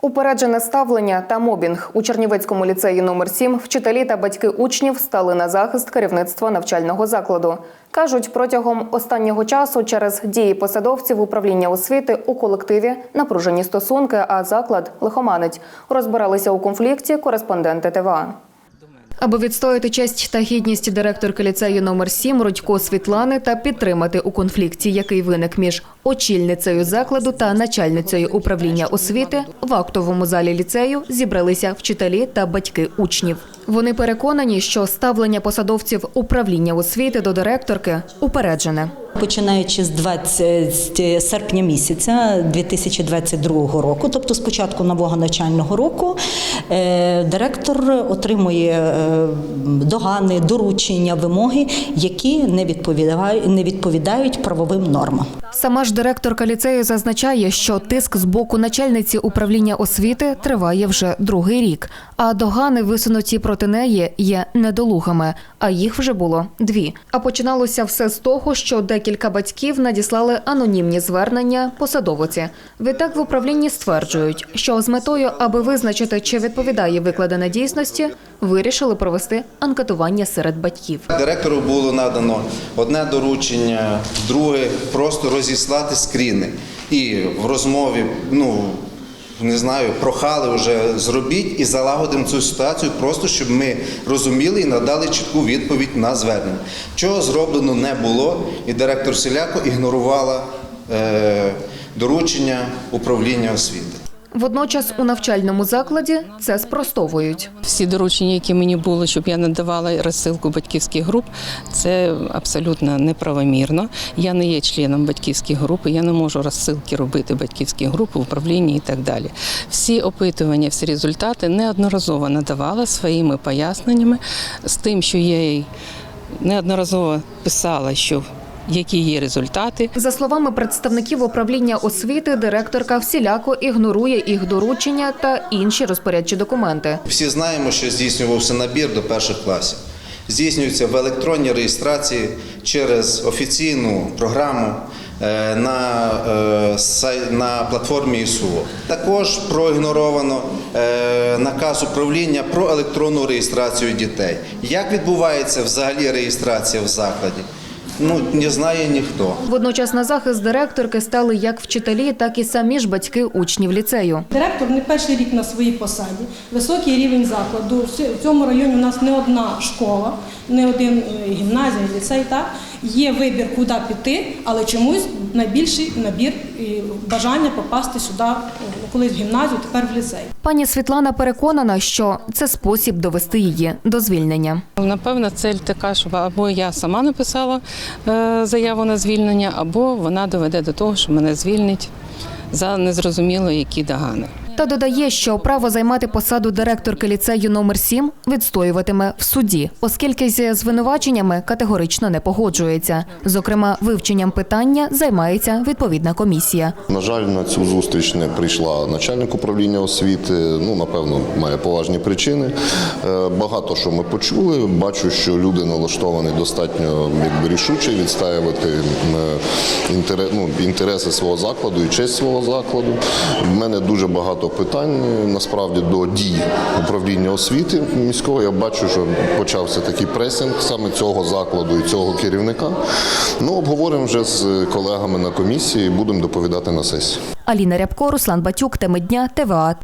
Упереджене ставлення та мобінг у Чернівецькому ліцеї номер 7 вчителі та батьки учнів стали на захист керівництва навчального закладу. Кажуть, протягом останнього часу через дії посадовців управління освіти у колективі напружені стосунки, а заклад лихоманить. Розбиралися у конфлікті кореспонденти ТВА. Аби відстояти честь та гідність директорки ліцею номер 7 Рудько Світлани та підтримати у конфлікті, який виник між очільницею закладу та начальницею управління освіти, в актовому залі ліцею зібралися вчителі та батьки учнів. Вони переконані, що ставлення посадовців управління освіти до директорки упереджене. Починаючи з 20 серпня місяця 2022 року, тобто з початку нового навчального року, е, директор отримує е, догани, доручення, вимоги, які не відповідають, не відповідають правовим нормам. Сама ж директорка ліцею зазначає, що тиск з боку начальниці управління освіти триває вже другий рік. А догани, висунуті проти неї, є недолугами, а їх вже було дві. А починалося все з того, що декілька батьків надіслали анонімні звернення посадовиці. Відтак в управлінні стверджують, що з метою, аби визначити, чи відповідає викладене дійсності, вирішили провести анкетування серед батьків. Директору було надано одне доручення, друге просто розіслати скріни. І в розмові, ну не знаю, прохали вже зробіть і залагодимо цю ситуацію, просто щоб ми розуміли і надали чітку відповідь на звернення. Чого зроблено не було, і директор Селяко ігнорувала е, доручення управління освіти. Водночас у навчальному закладі це спростовують. Всі доручення, які мені були, щоб я надавала розсилку батьківських груп, це абсолютно неправомірно. Я не є членом батьківських груп, я не можу розсилки робити батьківські групи в управлінні і так далі. Всі опитування, всі результати неодноразово надавала своїми поясненнями з тим, що я їй неодноразово писала, що які є результати, За словами представників управління освіти, директорка всіляко ігнорує їх доручення та інші розпорядчі документи. Всі знаємо, що здійснювався набір до перших класів. Здійснюється в електронній реєстрації через офіційну програму е, на, е, на платформі ІСУО. Також проігноровано е, наказ управління про електронну реєстрацію дітей. Як відбувається взагалі реєстрація в закладі? Ну, не знає ніхто. Водночас на захист директорки стали як вчителі, так і самі ж батьки учнів ліцею. Директор не перший рік на своїй посаді, високий рівень закладу. В цьому районі у нас не одна школа, не один е, гімназія, ліцей. Так є вибір, куди піти, але чомусь найбільший набір і бажання попасти сюди, е, колись в гімназію, тепер в ліцей. Пані Світлана переконана, що це спосіб довести її до звільнення. Напевно, цель така, що або я сама написала е, заяву на звільнення, або вона доведе до того, що мене звільнять за незрозуміло які догани. Та додає, що право займати посаду директорки ліцею номер 7 відстоюватиме в суді, оскільки зі звинуваченнями категорично не погоджується. Зокрема, вивченням питання займається відповідна комісія. На жаль, на цю зустріч не прийшла начальник управління освіти. Ну, напевно, має поважні причини. Е, Багато що ми почули. Бачу, що люди налаштовані достатньо якби, рішуче відстаювати е, інтере- ну, інтереси свого закладу і честь свого закладу. В мене дуже багато питань е, насправді до дій управління освіти міського. Я бачу, що почався такий пресинг саме цього закладу і цього керівника. Ну, обговоримо вже з колегами на комісії будемо доповідати на сесії. Аліна Рябко, Руслан Батюк, теми дня, ТВА.